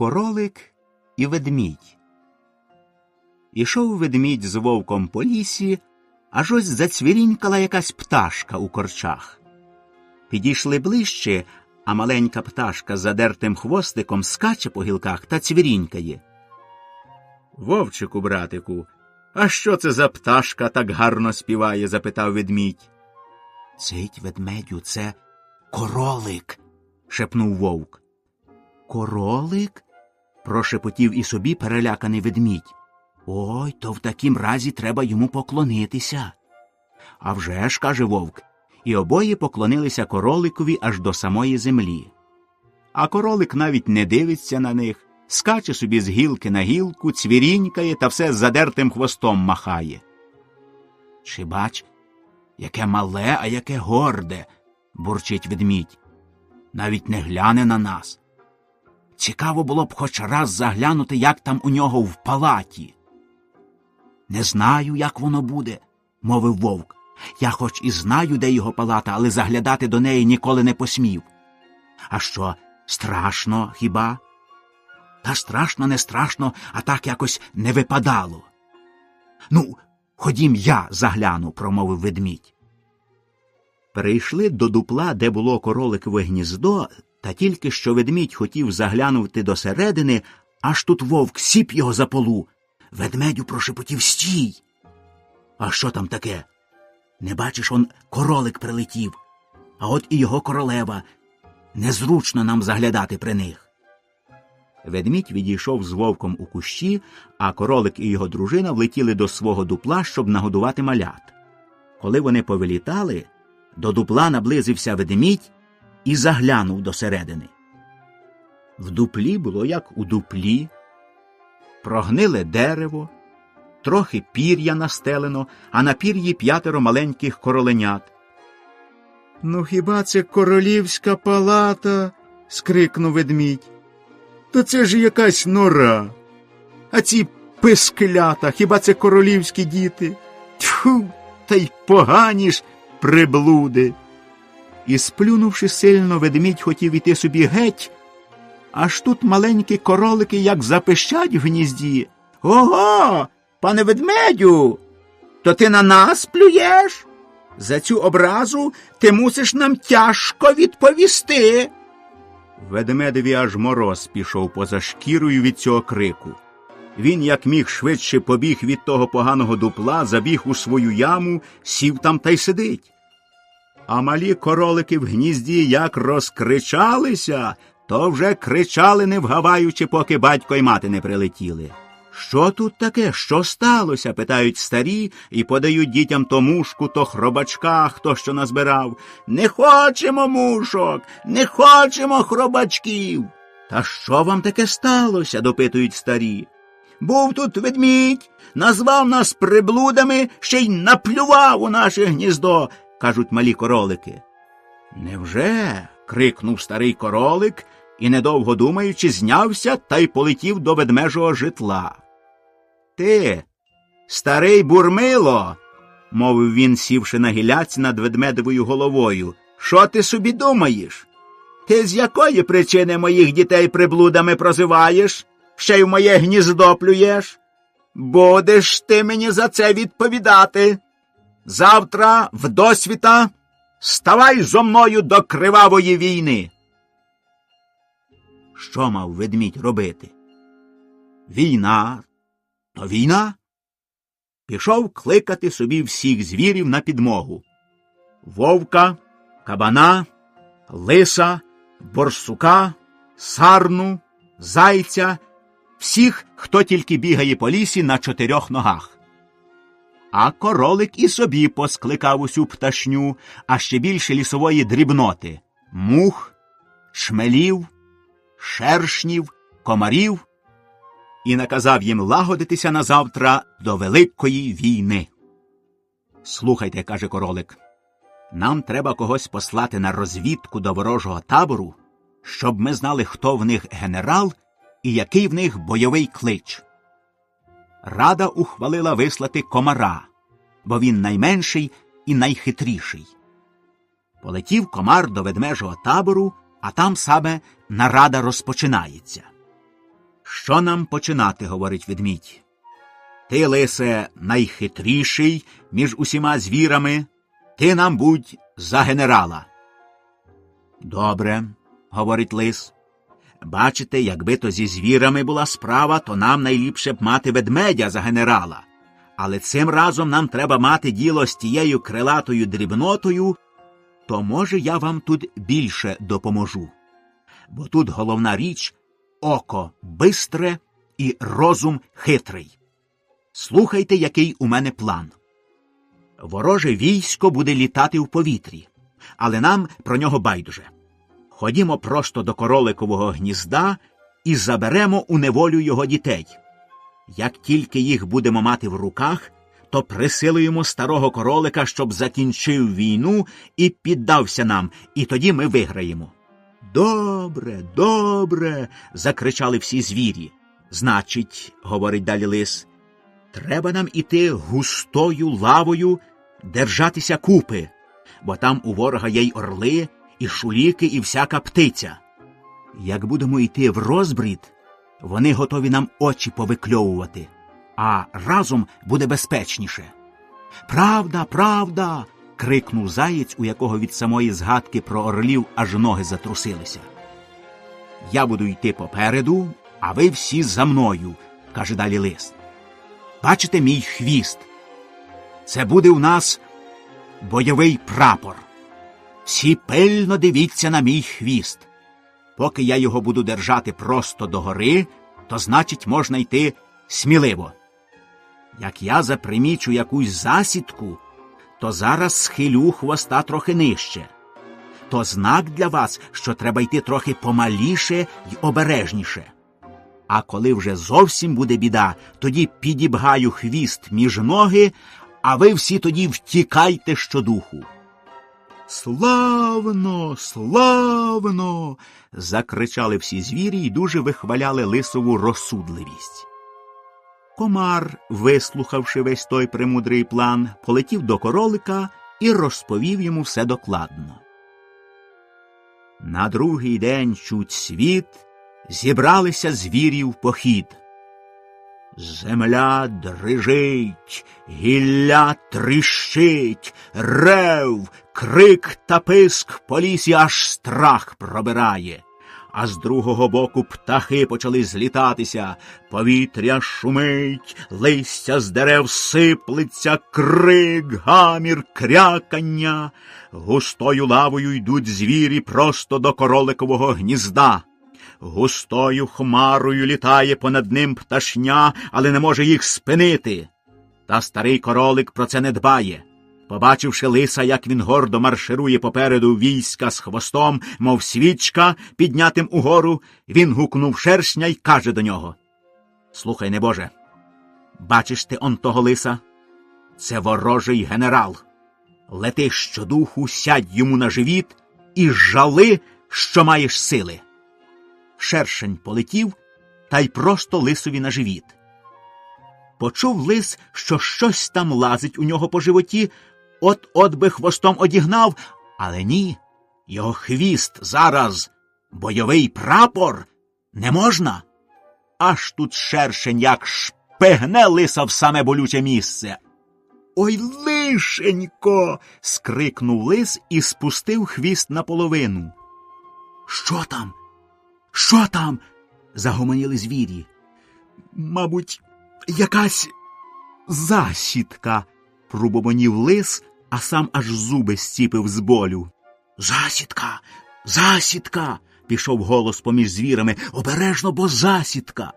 Королик і ведмідь. Ішов ведмідь з вовком по лісі, аж ось зацвірінькала якась пташка у корчах. Підійшли ближче, а маленька пташка з задертим хвостиком скаче по гілках та цвірінькає. Вовчику, братику, а що це за пташка так гарно співає? запитав ведмідь. Цить ведмедю, це королик, шепнув вовк. Королик? Прошепотів і собі переляканий ведмідь. Ой, то в такім разі треба йому поклонитися. «А вже ж, каже вовк, і обоє поклонилися короликові аж до самої землі. А королик навіть не дивиться на них, скаче собі з гілки на гілку, цвірінькає та все з задертим хвостом махає. Чи бач, яке мале, а яке горде, бурчить ведмідь. Навіть не гляне на нас. Цікаво було б хоч раз заглянути, як там у нього в палаті. Не знаю, як воно буде, мовив вовк. Я хоч і знаю, де його палата, але заглядати до неї ніколи не посмів. А що, страшно хіба? Та страшно, не страшно, а так якось не випадало. Ну, ходім я загляну, промовив ведмідь. Перейшли до дупла, де було короликове гніздо, та тільки що ведмідь хотів заглянути до середини, аж тут вовк сіп його за полу. Ведмедю прошепотів стій. А що там таке? Не бачиш, он королик прилетів, а от і його королева. Незручно нам заглядати при них. Ведмідь відійшов з вовком у кущі, а королик і його дружина влетіли до свого дупла, щоб нагодувати малят. Коли вони повилітали, до дупла наблизився ведмідь і заглянув до середини. В дуплі було як у дуплі, прогниле дерево, трохи пір'я настелено, а на пір'ї п'ятеро маленьких короленят. Ну, хіба це королівська палата? скрикнув ведмідь. То це ж якась нора. А ці писклята, хіба це королівські діти? Тьфу, та й погані ж приблуди. І, сплюнувши сильно, ведмідь хотів іти собі геть, аж тут маленькі королики як запищать в гнізді. Ого, пане ведмедю, то ти на нас плюєш? За цю образу ти мусиш нам тяжко відповісти. Ведмедеві аж мороз пішов поза шкірою від цього крику. Він, як міг швидше побіг від того поганого дупла, забіг у свою яму, сів там та й сидить. А малі королики в гнізді як розкричалися, то вже кричали, не вгаваючи, поки батько й мати не прилетіли. Що тут таке? Що сталося? питають старі і подають дітям то мушку, то хробачка, хто що назбирав. Не хочемо мушок, не хочемо хробачків. Та що вам таке сталося? допитують старі. Був тут ведмідь, назвав нас приблудами, ще й наплював у наше гніздо, кажуть малі королики. Невже? крикнув старий королик і, недовго думаючи, знявся та й полетів до ведмежого житла. Ти, старий бурмило, мовив він, сівши на гіляць над ведмедовою головою. Що ти собі думаєш? Ти з якої причини моїх дітей приблудами прозиваєш? Ще й в моє гніздо плюєш? Будеш ти мені за це відповідати. Завтра, в досвіта, ставай зо мною до кривавої війни. Що мав ведмідь робити? Війна, то війна. Пішов кликати собі всіх звірів на підмогу вовка, кабана, лиса, борсука, сарну, зайця, всіх, хто тільки бігає по лісі на чотирьох ногах. А королик і собі поскликав усю пташню, а ще більше лісової дрібноти мух, шмелів, шершнів, комарів і наказав їм лагодитися на завтра до Великої війни. Слухайте, каже королик, нам треба когось послати на розвідку до ворожого табору, щоб ми знали, хто в них генерал і який в них бойовий клич. Рада ухвалила вислати комара, бо він найменший і найхитріший. Полетів комар до ведмежого табору, а там саме нарада розпочинається. Що нам починати, говорить ведмідь. Ти, лисе, найхитріший між усіма звірами, ти нам будь за генерала. Добре, говорить лис. Бачите, якби то зі звірами була справа, то нам найліпше б мати ведмедя за генерала. Але цим разом нам треба мати діло з тією крилатою дрібнотою, то, може, я вам тут більше допоможу. Бо тут головна річ око бистре і розум хитрий. Слухайте, який у мене план. Вороже військо буде літати в повітрі, але нам про нього байдуже. Ходімо просто до короликового гнізда і заберемо у неволю його дітей. Як тільки їх будемо мати в руках, то присилуємо старого королика, щоб закінчив війну і піддався нам, і тоді ми виграємо. Добре, добре. закричали всі звірі. Значить, говорить далі лис, треба нам іти густою лавою, держатися купи, бо там у ворога є й орли, і шуліки, і всяка птиця. Як будемо йти в розбрід, вони готові нам очі повикльовувати, а разом буде безпечніше. Правда, правда. крикнув заєць, у якого від самої згадки про орлів аж ноги затрусилися. Я буду йти попереду, а ви всі за мною, каже далі лис. Бачите мій хвіст? Це буде у нас бойовий прапор. Всі пильно дивіться на мій хвіст. Поки я його буду держати просто догори, то значить можна йти сміливо. Як я запримічу якусь засідку, то зараз схилю хвоста трохи нижче. То знак для вас, що треба йти трохи помаліше й обережніше. А коли вже зовсім буде біда, тоді підібгаю хвіст між ноги, а ви всі тоді втікайте щодуху. Славно, славно. закричали всі звірі і дуже вихваляли лисову розсудливість. Комар, вислухавши весь той премудрий план, полетів до королика і розповів йому все докладно. На другий день чуть світ зібралися звірі в похід. Земля дрижить, гілля тріщить, рев, крик та писк по лісі аж страх пробирає. А з другого боку птахи почали злітатися, повітря шумить, листя з дерев сиплеться, крик, гамір, крякання. Густою лавою йдуть звірі просто до короликового гнізда. Густою хмарою літає понад ним пташня, але не може їх спинити. Та старий королик про це не дбає. Побачивши лиса, як він гордо марширує попереду війська з хвостом, мов свічка, піднятим угору, він гукнув шершня й каже до нього Слухай, небоже, бачиш ти он того лиса? Це ворожий генерал. Лети щодуху, сядь йому на живіт і жали, що маєш сили. Шершень полетів та й просто лисові на живіт. Почув лис, що щось там лазить у нього по животі, от от би хвостом одігнав, але ні, його хвіст зараз бойовий прапор не можна. Аж тут шершень як шпигне лиса в саме болюче місце. Ой, лишенько. скрикнув лис і спустив хвіст наполовину. Що там? Що там? загомоніли звірі. Мабуть, якась засідка, пробобонів лис, а сам аж зуби стіпив з болю. Засідка, засідка. пішов голос поміж звірами. Обережно, бо засідка.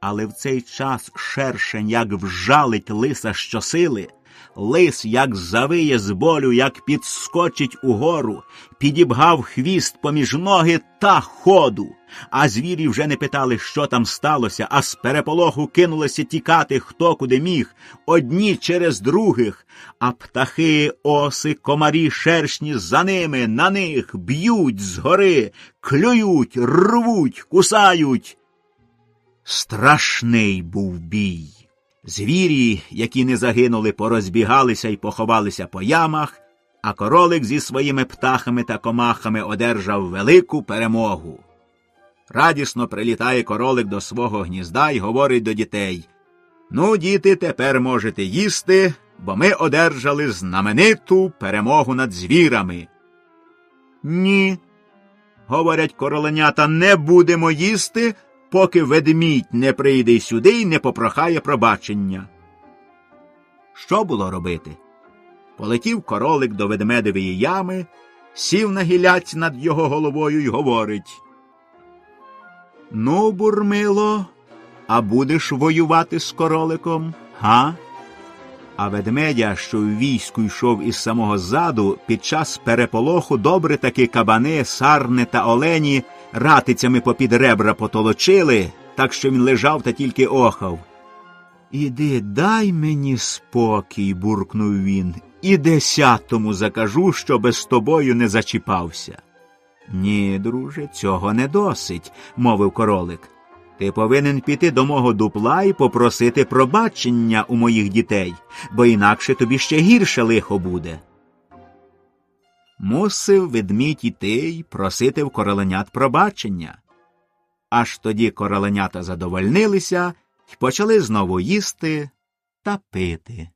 Але в цей час шершень як вжалить лиса щосили, лис як завиє з болю, як підскочить угору, підібгав хвіст поміж ноги та ходу. А звірі вже не питали, що там сталося, а з переполоху кинулися тікати хто куди міг, одні через других, а птахи, оси, комарі, шершні за ними, на них б'ють згори, клюють, рвуть, кусають. Страшний був бій. Звірі, які не загинули, порозбігалися і поховалися по ямах, а королик зі своїми птахами та комахами одержав велику перемогу. Радісно прилітає королик до свого гнізда і говорить до дітей Ну, діти, тепер можете їсти, бо ми одержали знамениту перемогу над звірами. Ні, говорять короленята, не будемо їсти, поки ведмідь не прийде сюди і не попрохає пробачення. Що було робити? Полетів королик до ведмедевої ями, сів на гіляць над його головою і говорить. Ну, бурмило, а будеш воювати з короликом, га? А ведмедя, що в війську йшов із самого ззаду, під час переполоху добре таки кабани, сарни та олені ратицями попід ребра потолочили, так що він лежав та тільки охав. Іди, дай мені спокій, буркнув він, і десятому закажу, що без тобою не зачіпався. Ні, друже, цього не досить, мовив королик. Ти повинен піти до мого дупла і попросити пробачення у моїх дітей, бо інакше тобі ще гірше лихо буде. Мусив ведмідь іти й просити в короленят пробачення. Аж тоді короленята задовольнилися й почали знову їсти та пити.